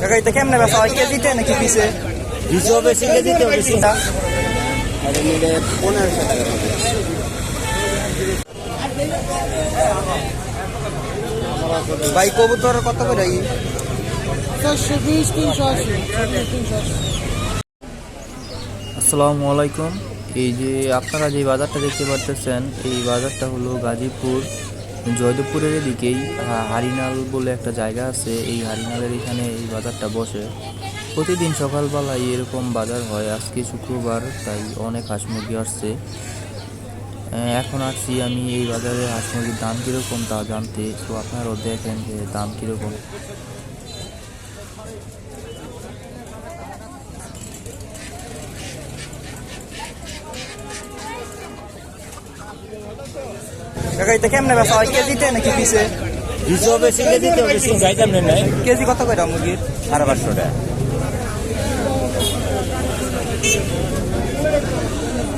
কাকা এটা কেমনে বেচা হয়? কেজিতে নাকি পিসে? দুশো বেশি কেজিতে বেশি। আর নিলে পনেরোশো টাকা হবে ভাই কবুতর কত করে আসসালামু আলাইকুম। এই যে আপনারা যে বাজারটা দেখতে পারতেছেন এই বাজারটা হলো গাজীপুর জয়দেবপুরের এদিকেই হারিনাল বলে একটা জায়গা আছে। এই হারিনালের এখানে এই বাজারটা বসে। প্রতিদিন সকালবেলায় এরকম বাজার হয়। আজকে শুক্রবার, তাই অনেক হাঁস মুরগি আসছে। এখন আসছি আমি এই বাজারে হাঁস মুরগির দাম কীরকম তা জানতে। তো আপনারাও দেখেন যে দাম কীরকম। কাকা এটা কেমনে বেচা হয়? কেজিতে নাকি পিসে? দুশো বেশি কেজিতে বেশি নাই। কেজি কত করে মুরগির? সাড়ে পাঁচশো টাকা।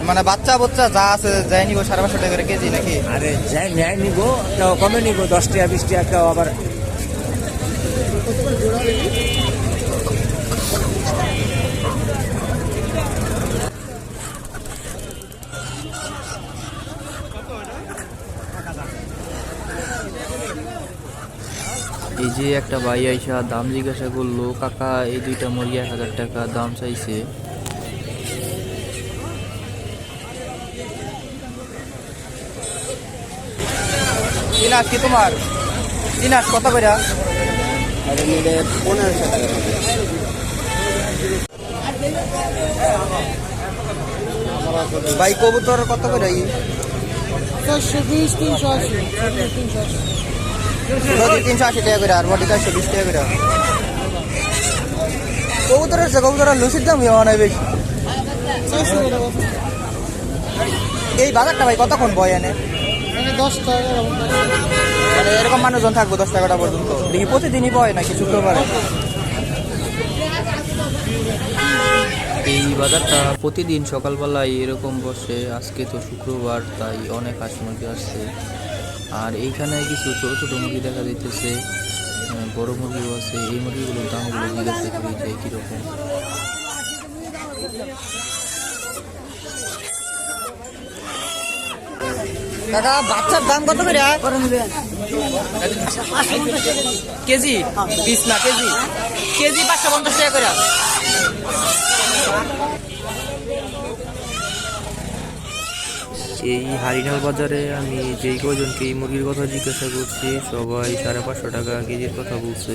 মানে বাচ্চা বাচ্চা যা আছে যাই নিব সাড়ে পাঁচশো টাকা করে কেজি নাকি? আরে যাই ন্যায় নিবো। কেউ কমে নিবো দশ টাকা বিশ টাকা কেউ আবার এই যে একটা ভাই আইসা দাম জিজ্ঞাসা করল কাকা এই দুইটা মুরগি এক হাজার টাকা দাম চাইছে। চিনাস কি তোমার? চিনাস কত করে পনেরোশো টাকা ভাই কবুতর কত করে তিনশো আশি তিনশো আশি। নদী তিনশো আশি টাকা করে আর বডি চারশো বিশ টাকা করে। কবুতরের যে কবুতরের লুচির দাম অনেক বেশি। এই বাজারটা ভাই কতক্ষণ বয় এনে? এরকম মানে এরকম মানুষজন থাকব দশ টাকাটা পর্যন্ত। দেখি প্রতিদিনই বয় নাকি শুক্রবারে? এই বাজারটা প্রতিদিন সকালবেলায় এরকম বসে আজকে তো শুক্রবার তাই অনেক হাঁস মুরগি আসছে। আর এইখানে কিছু ছোটো ছোটো মুরগি দেখা যাইতেছে বড় মুরগিও আছে এই মুরগিগুলোর দামগুলো জিজ্ঞাসা করি যে কীরকম দাদা বাচ্চার দাম কত করে? কেজি? বিশ না কেজি? কেজি পাঁচশো পঞ্চাশ টাকা করে। এই হারিনাল বাজারে আমি যেই কজনকে এই মুরগির কথা জিজ্ঞাসা করছি, সবাই সাড়ে পাঁচশো টাকা কেজির কথা বলছে।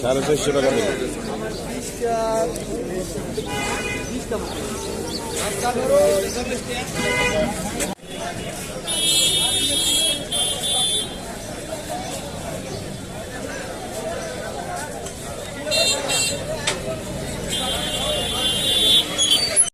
সাড়ে চারশো টাকা। নেবে